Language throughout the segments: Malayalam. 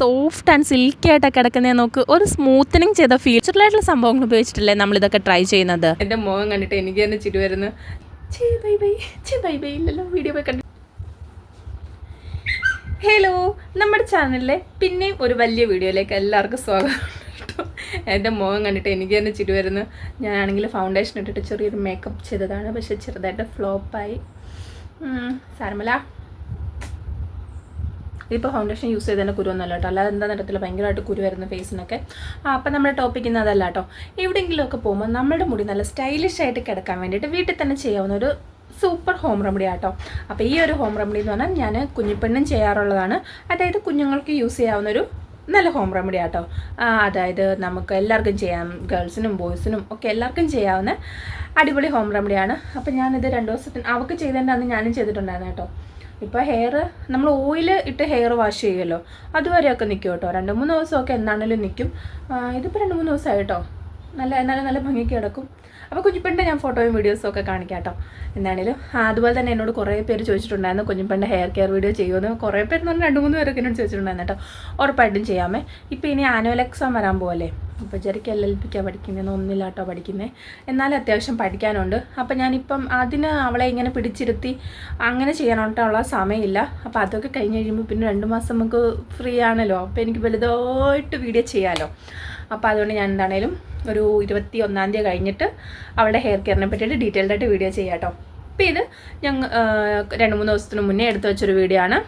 സോഫ്റ്റ് ആൻഡ് സിൽക്കി ആയിട്ട് കിടക്കുന്നേ നോക്ക്. ഒരു സ്മൂത്തനിങ് ചെയ്ത ഫീച്ചറിലായിട്ടുള്ള സംഭവങ്ങൾ ഉപയോഗിച്ചിട്ടല്ലേ നമ്മൾ ഇതൊക്കെ ട്രൈ ചെയ്യുന്നത്. എന്റെ മുഖം കണ്ടിട്ട് എനിക്ക് തന്നെ ചിരി വരുന്നു. Bye bye. Bye bye. ഇല്ലല്ലോ വീഡിയോ ഹലോ നമ്മുടെ ചാനലിലെ പിന്നെയും ഒരു വലിയ വീഡിയോയിലേക്ക് എല്ലാവർക്കും സ്വാഗതം. എന്റെ മുഖം കണ്ടിട്ട് എനിക്ക് തന്നെ ചിരി വരുന്നു. ഞാനാണെങ്കിൽ ഫൗണ്ടേഷൻ ഇട്ടിട്ട് ചെറിയൊരു മേക്കപ്പ് ചെയ്തതാണ്. പക്ഷെ ചെറുതായിട്ട് ഫ്ലോപ്പായി സാരമല്ല. ഇതിപ്പോൾ ഫൗണ്ടേഷൻ യൂസ് ചെയ്തതിന്റെ കുരുവൊന്നുമല്ല കേട്ടോ. അല്ലാതെ എന്താ നിറത്തിൽ ഭയങ്കരമായിട്ട് കുരു വരുന്ന ഫേസിനൊക്കെ അപ്പം നമ്മുടെ ടോപ്പിക്ക് ഇന്ന് അതല്ല കേട്ടോ. എവിടെയെങ്കിലുമൊക്കെ പോകുമ്പോൾ നമ്മുടെ മുടി നല്ല സ്റ്റൈലിഷ് ആയിട്ട് കിടക്കാൻ വേണ്ടിയിട്ട് വീട്ടിൽ തന്നെ ചെയ്യാവുന്ന ഒരു സൂപ്പർ ഹോം റെമഡി ആട്ടോ അപ്പോൾ ഈ ഒരു ഹോം റെമഡി എന്ന് പറഞ്ഞാൽ ഞാൻ കുഞ്ഞിപ്പെണ്ണും ചെയ്യാറുള്ളതാണ്. അതായത് കുഞ്ഞുങ്ങൾക്ക് യൂസ് ചെയ്യാവുന്ന ഒരു നല്ല ഹോം റെമഡി ആട്ടോ അതായത് നമുക്ക് എല്ലാവർക്കും ചെയ്യാം. ഗേൾസിനും ബോയ്സിനും ഒക്കെ എല്ലാവർക്കും ചെയ്യാവുന്ന അടിപൊളി ഹോം റെമഡിയാണ് അപ്പോൾ ഞാനിത് രണ്ട് ദിവസത്തിന് അവൾക്ക് ചെയ്തതിന്റെ അന്ന് ഞാനും ചെയ്തിട്ടുണ്ടായിരുന്നു കേട്ടോ. ഇപ്പോൾ ഹെയർ നമ്മൾ ഓയിൽ ഇട്ട് ഹെയർ വാഷ് ചെയ്യുമല്ലോ അതുവരെയൊക്കെ നിൽക്കും കേട്ടോ രണ്ട് മൂന്ന് ദിവസമൊക്കെ എന്താണേലും നിൽക്കും ഇതിപ്പോൾ രണ്ട് മൂന്ന് ദിവസമായി കേട്ടോ നല്ല എന്നാലും നല്ല ഭംഗിക്ക് കിടക്കും. അപ്പോൾ കുഞ്ഞിപ്പന്റെ ഞാൻ ഫോട്ടോയും വീഡിയോസും ഒക്കെ കാണിക്കാം കേട്ടോ എന്താണേലും അതുപോലെ തന്നെ എന്നോട് കുറേ പേര് ചോദിച്ചിട്ടുണ്ടായിരുന്നു കുഞ്ഞിപ്പന്റെ ഹെയർ കെയർ വീഡിയോ ചെയ്യുമെന്ന് കുറേ പേര് എന്ന് പറഞ്ഞാൽ രണ്ട് മൂന്ന് പേരൊക്കെ എന്നോട് ചോദിച്ചിട്ടുണ്ടായിരുന്നു കേട്ടോ ഉറപ്പായിട്ടും ചെയ്യാമേ. ഇപ്പോൾ ഇനി ആനുവൽ എക്സാം വരാൻ പോകല്ലേ അപ്പോൾ ചെറിയ എൽ എൽ പിക്കാണ് പഠിക്കുന്നതെന്ന് ഒന്നില്ല കേട്ടോ പഠിക്കുന്നത് എന്നാലും അത്യാവശ്യം പഠിക്കാനുണ്ട്. അപ്പോൾ ഞാനിപ്പം അതിന് അവളെ ഇങ്ങനെ പിടിച്ചിരുത്തി അങ്ങനെ ചെയ്യാനായിട്ടുള്ള സമയമില്ല. അപ്പോൾ അതൊക്കെ കഴിഞ്ഞ് കഴിയുമ്പോൾ പിന്നെ രണ്ട് മാസം നമുക്ക് ഫ്രീ ആണല്ലോ. അപ്പോൾ എനിക്ക് വലുതായിട്ട് വീഡിയോ ചെയ്യാമല്ലോ അപ്പോൾ അതുകൊണ്ട് ഞാൻ എന്താണേലും ഒരു ഇരുപത്തി ഒന്നാം തീയതി കഴിഞ്ഞിട്ട് അവളുടെ ഹെയർ കെയറിനെ പറ്റിയിട്ട് ഡീറ്റെയിൽഡായിട്ട് വീഡിയോ ചെയ്യാം കേട്ടോ അപ്പോൾ ഇത് ഞങ്ങൾ രണ്ട് മൂന്ന് ദിവസത്തിന് മുന്നേ എടുത്തു വെച്ചൊരു വീഡിയോ ആണ്.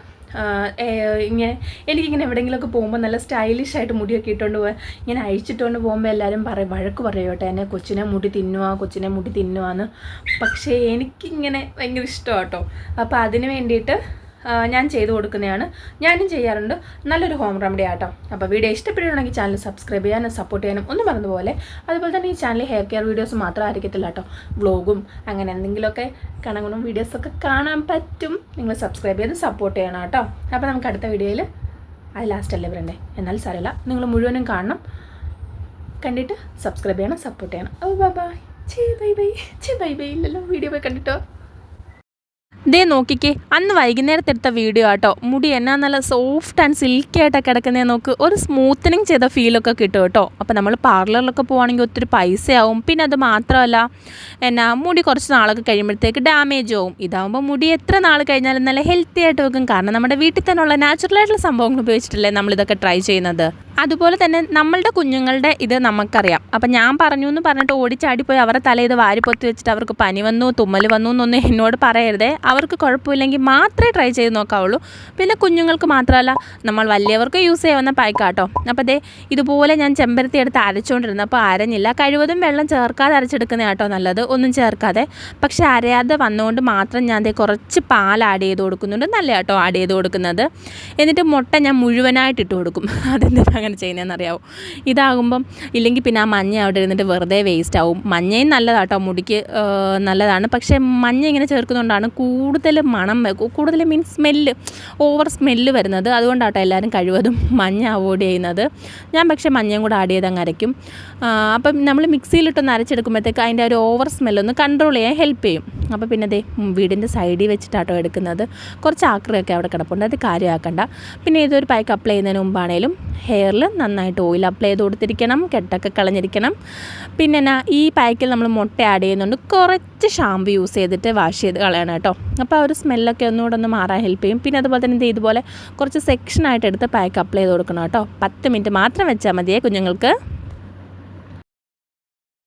ഇങ്ങനെ എനിക്കിങ്ങനെ എവിടെയെങ്കിലുമൊക്കെ പോകുമ്പോൾ നല്ല സ്റ്റൈലിഷ് ആയിട്ട് മുടിയൊക്കെ ഇട്ടുകൊണ്ട് പോകാൻ ഇങ്ങനെ അഴിച്ചിട്ടുകൊണ്ട് പോകുമ്പോൾ എല്ലാവരും പറയും വഴക്ക് പറയും കേട്ടോ എന്നെ കൊച്ചിനെ മുടി തിന്നുക കൊച്ചിനെ മുടി തിന്നുവാന്ന്. പക്ഷേ എനിക്കിങ്ങനെ ഭയങ്കര ഇഷ്ടമാണ് കേട്ടോ. അപ്പോൾ അതിന് വേണ്ടിയിട്ട് ഞാൻ ചെയ്തു കൊടുക്കുന്നതാണ്. ഞാനും ചെയ്യാറുണ്ട്. നല്ലൊരു ഹോം റെമഡി ആട്ടോ. അപ്പോൾ വീഡിയോ ഇഷ്ടപ്പെടുകയാണെങ്കിൽ ചാനൽ സബ്സ്ക്രൈബ് ചെയ്യാനും സപ്പോർട്ട് ചെയ്യാനും ഒന്നും പറഞ്ഞതുപോലെ അതുപോലെ തന്നെ ഈ ചാനലിൽ ഹെയർ കെയർ വീഡിയോസ് മാത്രം ആയിരിക്കത്തില്ല കേട്ടോ വ്ളോഗും അങ്ങനെ എന്തെങ്കിലുമൊക്കെ കണങ്ങണം വീഡിയോസൊക്കെ കാണാൻ പറ്റും. നിങ്ങൾ സബ്സ്ക്രൈബ് ചെയ്ത് സപ്പോർട്ട് ചെയ്യണം കേട്ടോ അപ്പോൾ നമുക്ക് അടുത്ത വീഡിയോയിൽ അത് ലാസ്റ്റ് അല്ലേ വരണ്ടേ? എന്നാൽ സാരമില്ല നിങ്ങൾ മുഴുവനും കാണണം. കണ്ടിട്ട് സബ്സ്ക്രൈബ് ചെയ്യണം സപ്പോർട്ട് ചെയ്യണം. ഓ ബൈ ബൈ ചേ ബൈ ബൈ ചേ ബൈ ബൈ ഇല്ലല്ലോ വീഡിയോ പോയി കണ്ടിട്ടോ. ദേ നോക്കിക്കേ അന്ന് വൈകുന്നേരത്തെ എടുത്ത വീഡിയോ ആട്ടോ. മുടി എന്നാ നല്ല സോഫ്റ്റ് ആൻഡ് സിൽക്കി ആയിട്ടൊക്കെ കിടക്കുന്നേ നോക്ക്. ഒരു സ്മൂത്തനിങ് ചെയ്ത ഫീലൊക്കെ കിട്ടും കേട്ടോ. അപ്പോൾ നമ്മൾ പാർലറിലൊക്കെ പോവാണെങ്കിൽ ഒത്തിരി പൈസയാവും. പിന്നെ അത് മാത്രമല്ല എന്നാ മുടി കുറച്ച് നാളൊക്കെ കഴിയുമ്പോഴത്തേക്ക് ഡാമേജ് ആവും. ഇതാവുമ്പോൾ മുടി എത്ര നാൾ കഴിഞ്ഞാലും നല്ല ഹെൽത്തി ആയിട്ട് വെക്കും. കാരണം നമ്മുടെ വീട്ടിൽ തന്നെയുള്ള നാച്ചുറലായിട്ടുള്ള സംഭവങ്ങൾ ഉപയോഗിച്ചിട്ടല്ലേ നമ്മളിതൊക്കെ ട്രൈ ചെയ്യുന്നത്. അതുപോലെ തന്നെ നമ്മളുടെ കുഞ്ഞുങ്ങളുടെ ഇത് നമുക്കറിയാം. അപ്പം ഞാൻ പറഞ്ഞു എന്ന് പറഞ്ഞിട്ട് ഓടിച്ചാടിപ്പോയി അവരുടെ തല ഇത് വാരിപ്പൊത്തി വെച്ചിട്ട് അവർക്ക് പനി വന്നു തുമ്മൽ വന്നു എന്നൊന്നും എന്നോട് പറയരുതേ. അവർക്ക് കുഴപ്പമില്ലെങ്കിൽ മാത്രമേ ട്രൈ ചെയ്ത് നോക്കാവുള്ളൂ. പിന്നെ കുഞ്ഞുങ്ങൾക്ക് മാത്രമല്ല നമ്മൾ വലിയവർക്ക് യൂസ് ചെയ്യാവുന്ന പായ്ക്കാട്ടോ അപ്പോൾ അതേ ഇതുപോലെ ഞാൻ ചെമ്പരത്തി എടുത്ത് അരച്ചുകൊണ്ടിരുന്നു അപ്പോൾ അരഞ്ഞില്ല. കഴിവതും വെള്ളം ചേർക്കാതെ അരച്ചെടുക്കുന്ന കേട്ടോ നല്ലത്. ഒന്നും ചേർക്കാതെ. പക്ഷേ അരയാതെ വന്നുകൊണ്ട് മാത്രം ഞാൻ അതേ കുറച്ച് പാൽ ആഡ് ചെയ്ത് കൊടുക്കുന്നുണ്ട്. നല്ല കേട്ടോ ആഡ് ചെയ്ത് കൊടുക്കുന്നത്. എന്നിട്ട് മുട്ട ഞാൻ മുഴുവനായിട്ട് ഇട്ട് കൊടുക്കും. അതെന്തിനാ അങ്ങനെ ചെയ്യുന്നതെന്ന് അറിയാവോ ഇതാകുമ്പം ഇല്ലെങ്കിൽ പിന്നെ ആ മഞ്ഞ അവിടെ ഇരുന്നിട്ട് വെറുതെ വേസ്റ്റ് ആവും. മഞ്ഞയും നല്ലതാട്ടോ മുടിക്ക് നല്ലതാണ്. പക്ഷേ മഞ്ഞ ഇങ്ങനെ ചേർക്കുന്നതുകൊണ്ടാണ് കൂടുതൽ മണം കൂടുതൽ മീൻസ് സ്മെല്ല് ഓവർ സ്മെല്ല് വരുന്നത്. അതുകൊണ്ടാട്ടോ എല്ലാവരും കഴിവതും മഞ്ഞ അവോയ്ഡ് ചെയ്യുന്നത്. ഞാൻ പക്ഷേ മഞ്ഞയും കൂടെ ആഡ് ചെയ്ത് അങ്ങ് അരയ്ക്കും അപ്പം നമ്മൾ മിക്സിയിലിട്ടൊന്ന് അരച്ചെടുക്കുമ്പോഴത്തേക്ക് അതിന്റെ ഒരു ഓവർ സ്മെല്ലൊന്ന് കൺട്രോൾ ചെയ്യാൻ ഹെൽപ്പ് ചെയ്യും. അപ്പോൾ പിന്നെ ദേ വീടിന്റെ സൈഡിൽ വെച്ചിട്ടാട്ടോ എടുക്കുന്നത്. കുറച്ച് ആക്രയൊക്കെ അവിടെ കിടപ്പുണ്ട്. അത് കാര്യമാക്കണ്ട. പിന്നെ ഇതൊരു പാക്ക് അപ്ലൈ ചെയ്യുന്നതിന് മുമ്പാണേലും ഹെയറിൽ നന്നായിട്ട് ഓയിൽ അപ്ലൈ ചെയ്ത് കൊടുത്തിരിക്കണം. കെട്ടൊക്കെ കളഞ്ഞിരിക്കണം. പിന്നെ എന്നാ ഈ പാക്കിൽ നമ്മൾ മുട്ട ആഡ് ചെയ്യുന്നുണ്ട്. കുറച്ച് ഷാമ്പു യൂസ് ചെയ്തിട്ട് വാഷ് ചെയ്ത് കളയണം കേട്ടോ. അപ്പോൾ ആ ഒരു സ്മെല്ലൊക്കെ ഒന്നുകൂടെ ഒന്ന് മാറാൻ ഹെൽപ്പ് ചെയ്യും. പിന്നെ അതുപോലെ തന്നെ ഇതുപോലെ കുറച്ച് സെക്ഷനായിട്ട് എടുത്ത് പാക്ക് അപ്ലൈ ചെയ്ത് കൊടുക്കണം കേട്ടോ. പത്ത് മിനിറ്റ് മാത്രം വെച്ചാൽ മതിയേ കുഞ്ഞുങ്ങൾക്ക്.